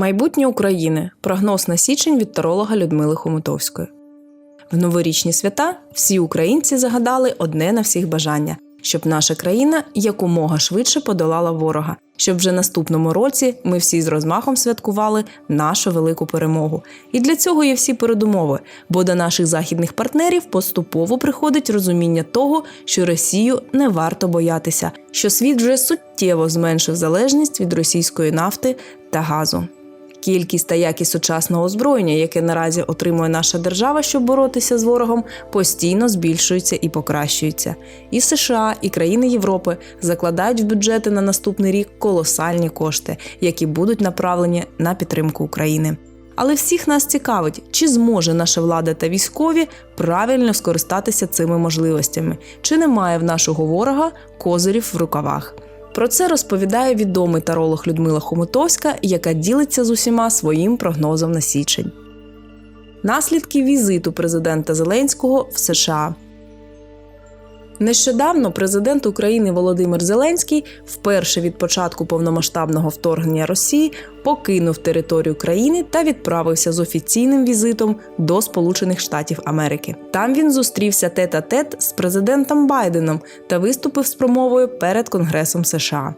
Майбутнє України. Прогноз на січень від таролога Людмили Хомутовської. В новорічні свята всі українці загадали одне на всіх бажання, щоб наша країна якомога швидше подолала ворога, щоб вже наступному році ми всі з розмахом святкували нашу велику перемогу. І для цього є всі передумови, бо до наших західних партнерів поступово приходить розуміння того, що Росію не варто боятися, що світ вже суттєво зменшив залежність від російської нафти та газу. Кількість та якість сучасного озброєння, яке наразі отримує наша держава, щоб боротися з ворогом, постійно збільшується і покращується. І США, і країни Європи закладають в бюджети на наступний рік колосальні кошти, які будуть направлені на підтримку України. Але всіх нас цікавить, чи зможе наша влада та військові правильно скористатися цими можливостями, чи немає в нашого ворога козирів в рукавах. Про це розповідає відомий таролог Людмила Хомутовська, яка ділиться з усіма своїм прогнозом на січень. Наслідки візиту президента Зеленського в США. Нещодавно президент України Володимир Зеленський вперше від початку повномасштабного вторгнення Росії покинув територію країни та відправився з офіційним візитом до Сполучених Штатів Америки. Там він зустрівся тет-а-тет з президентом Байденом та виступив з промовою перед Конгресом США.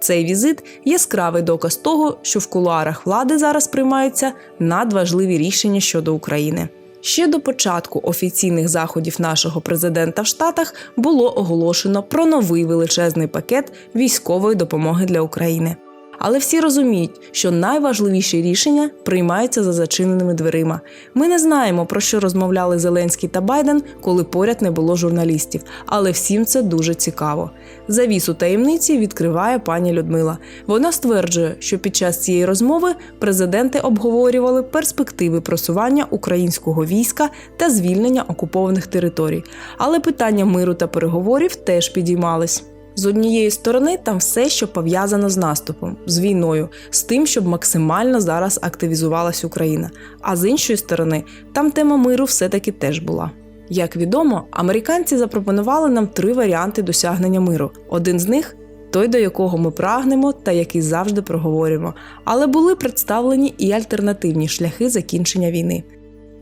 Цей візит яскравий доказ того, що в кулуарах влади зараз приймаються надважливі рішення щодо України. Ще до початку офіційних заходів нашого президента в Штатах було оголошено про новий величезний пакет військової допомоги для України. Але всі розуміють, що найважливіші рішення приймаються за зачиненими дверима. Ми не знаємо, про що розмовляли Зеленський та Байден, коли поряд не було журналістів, але всім це дуже цікаво. Завісу таємниці відкриває пані Людмила. Вона стверджує, що під час цієї розмови президенти обговорювали перспективи просування українського війська та звільнення окупованих територій. Але питання миру та переговорів теж підіймались. З однієї сторони, там все, що пов'язано з наступом, з війною, з тим, щоб максимально зараз активізувалась Україна. А з іншої сторони, там тема миру все-таки теж була. Як відомо, американці запропонували нам три варіанти досягнення миру. Один з них той, до якого ми прагнемо та який завжди проговорюємо, але були представлені і альтернативні шляхи закінчення війни.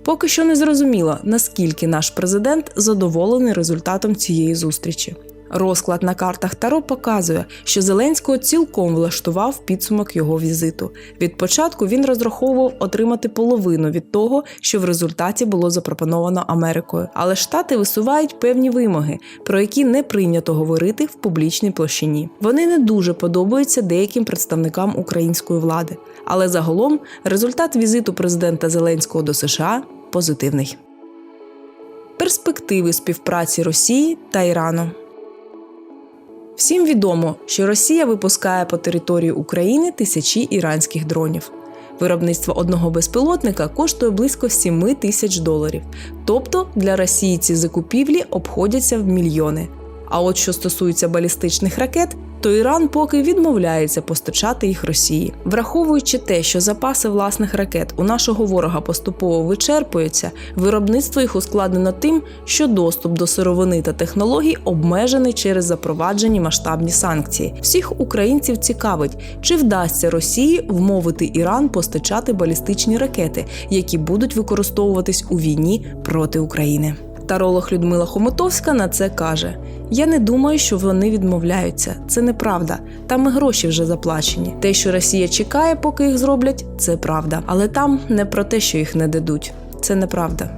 Поки що не зрозуміло, наскільки наш президент задоволений результатом цієї зустрічі. Розклад на картах Таро показує, що Зеленського цілком влаштував підсумок його візиту. Від початку він розраховував отримати половину від того, що в результаті було запропоновано Америкою. Але штати висувають певні вимоги, про які не прийнято говорити в публічній площині. Вони не дуже подобаються деяким представникам української влади. Але загалом результат візиту президента Зеленського до США позитивний. Перспективи співпраці Росії та Ірану. Всім відомо, що Росія випускає по території України тисячі іранських дронів. Виробництво одного безпілотника коштує близько 7 тисяч доларів. Тобто для Росії ці закупівлі обходяться в мільйони. А от що стосується балістичних ракет, то Іран поки відмовляється постачати їх Росії, враховуючи те, що запаси власних ракет у нашого ворога поступово вичерпуються, виробництво їх ускладнено тим, що доступ до сировини та технологій обмежений через запроваджені масштабні санкції. Всіх українців цікавить, чи вдасться Росії вмовити Іран постачати балістичні ракети, які будуть використовуватись у війні проти України. Таролог Людмила Хомутовська на це каже: Я не думаю, що вони відмовляються. Це неправда. Там і гроші вже заплачені. Те, що Росія чекає, поки їх зроблять, це правда. Але там не про те, що їх не дадуть. Це неправда.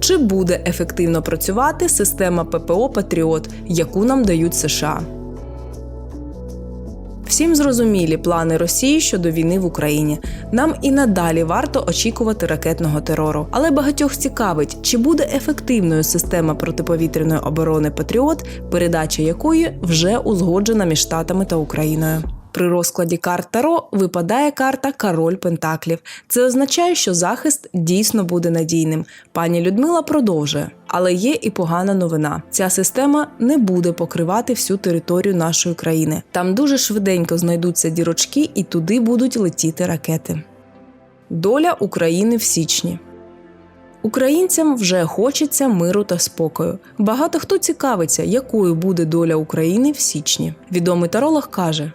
Чи буде ефективно працювати система ППО Патріот, яку нам дають США? Всім зрозумілі плани Росії щодо війни в Україні. Нам і надалі варто очікувати ракетного терору. Але багатьох цікавить, чи буде ефективною система протиповітряної оборони Патріот, передача якої вже узгоджена між Штатами та Україною. При розкладі карт Таро випадає карта Король Пентаклів. Це означає, що захист дійсно буде надійним. Пані Людмила продовжує. Але є і погана новина: ця система не буде покривати всю територію нашої країни. Там дуже швиденько знайдуться дірочки, і туди будуть летіти ракети. Доля України в січні. Українцям вже хочеться миру та спокою. Багато хто цікавиться, якою буде доля України в січні. Відомий таролог каже: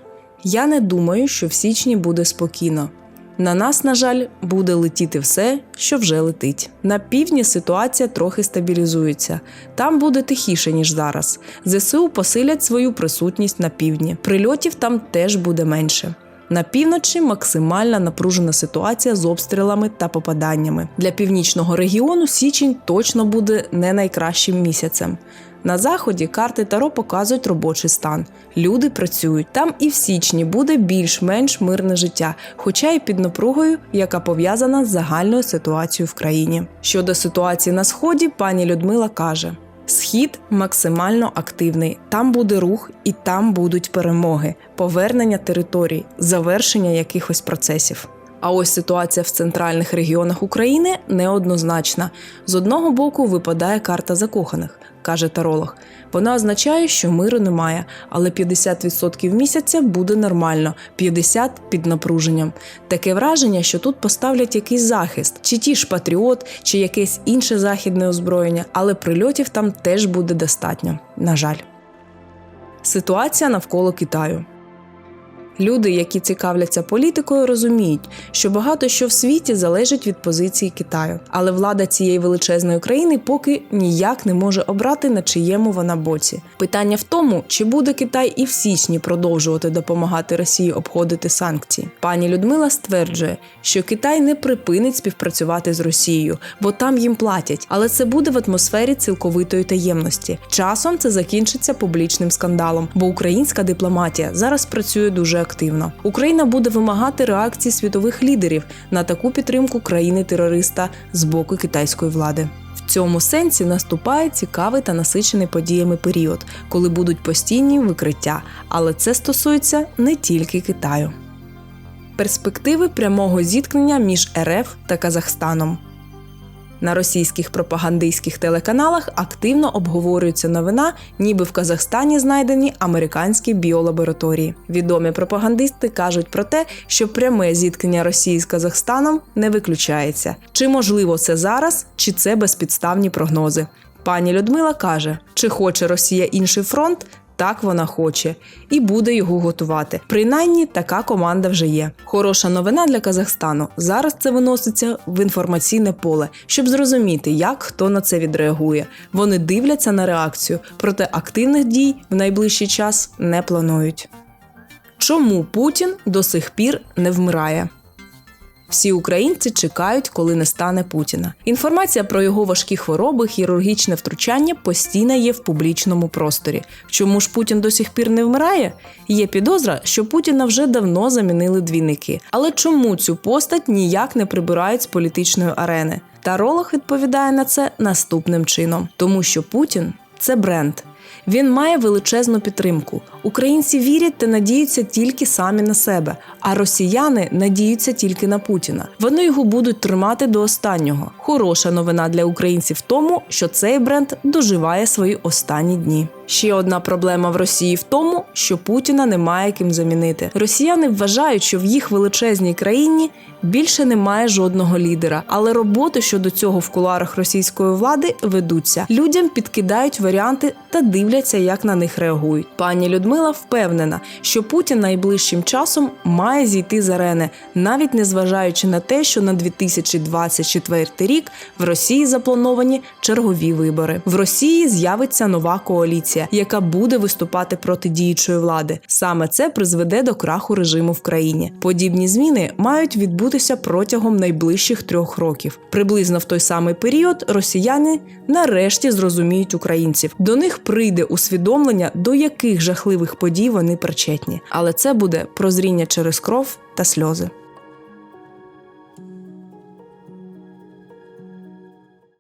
Я не думаю, що в січні буде спокійно. На нас, на жаль, буде летіти все, що вже летить. На півдні ситуація трохи стабілізується. Там буде тихіше, ніж зараз. ЗСУ посилять свою присутність на півдні. Прильотів там теж буде менше. На півночі максимальна напружена ситуація з обстрілами та попаданнями. Для північного регіону січень точно буде не найкращим місяцем. На заході карти Таро показують робочий стан. Люди працюють. Там і в січні буде більш-менш мирне життя, хоча й під напругою, яка пов'язана з загальною ситуацією в країні. Щодо ситуації на сході, пані Людмила каже. Схід максимально активний. Там буде рух і там будуть перемоги, повернення територій, завершення якихось процесів. А ось ситуація в центральних регіонах України неоднозначна. З одного боку випадає карта закоханих, каже таролог. Вона означає, що миру немає, але 50% місяця буде нормально, 50% під напруженням. Таке враження, що тут поставлять якийсь захист, чи ті ж патріот, чи якесь інше західне озброєння, але прильотів там теж буде достатньо. На жаль. Ситуація навколо Китаю. Люди, які цікавляться політикою, розуміють, що багато що в світі залежить від позиції Китаю, але влада цієї величезної країни поки ніяк не може обрати на чиєму вона боці. Питання в тому, чи буде Китай і в січні продовжувати допомагати Росії обходити санкції. Пані Людмила стверджує, що Китай не припинить співпрацювати з Росією, бо там їм платять, але це буде в атмосфері цілковитої таємності. Часом це закінчиться публічним скандалом, бо українська дипломатія зараз працює дуже активно. Україна буде вимагати реакції світових лідерів на таку підтримку країни-терориста з боку китайської влади. В цьому сенсі наступає цікавий та насичений подіями період, коли будуть постійні викриття, але це стосується не тільки Китаю. Перспективи прямого зіткнення між РФ та Казахстаном. На російських пропагандистських телеканалах активно обговорюється новина, ніби в Казахстані знайдені американські біолабораторії. Відомі пропагандисти кажуть про те, що пряме зіткнення Росії з Казахстаном не виключається. Чи можливо це зараз, чи це безпідставні прогнози? Пані Людмила каже: чи хоче Росія інший фронт? Так вона хоче і буде його готувати. Принаймні, така команда вже є. Хороша новина для Казахстану. Зараз це виноситься в інформаційне поле, щоб зрозуміти, як хто на це відреагує. Вони дивляться на реакцію, проте активних дій в найближчий час не планують. Чому Путін до сих пір не вмирає? Всі українці чекають, коли не стане Путіна. Інформація про його важкі хвороби, хірургічне втручання постійно є в публічному просторі. Чому ж Путін до сих пір не вмирає? Є підозра, що Путіна вже давно замінили двійники. Але чому цю постать ніяк не прибирають з політичної арени? Таролог відповідає на це наступним чином: тому що Путін це бренд. Він має величезну підтримку. Українці вірять та надіються тільки самі на себе, а росіяни надіються тільки на Путіна. Вони його будуть тримати до останнього. Хороша новина для українців в тому, що цей бренд доживає свої останні дні. Ще одна проблема в Росії в тому, що Путіна немає ким замінити. Росіяни вважають, що в їх величезній країні більше немає жодного лідера, але роботи щодо цього в куларах російської влади ведуться. Людям підкидають варіанти та дивляться, як на них реагують. Пані Людмила впевнена, що Путін найближчим часом має зійти з арени, навіть не зважаючи на те, що на 2024 рік в Росії заплановані чергові вибори. В Росії з'явиться нова коаліція, яка буде виступати проти діючої влади. Саме це призведе до краху режиму в країні. Подібні зміни мають відбутися протягом найближчих трьох років. Приблизно в той самий період росіяни нарешті зрозуміють українців. До них прийде усвідомлення, до яких жахливих подій вони причетні. Але це буде прозріння через кров та сльози.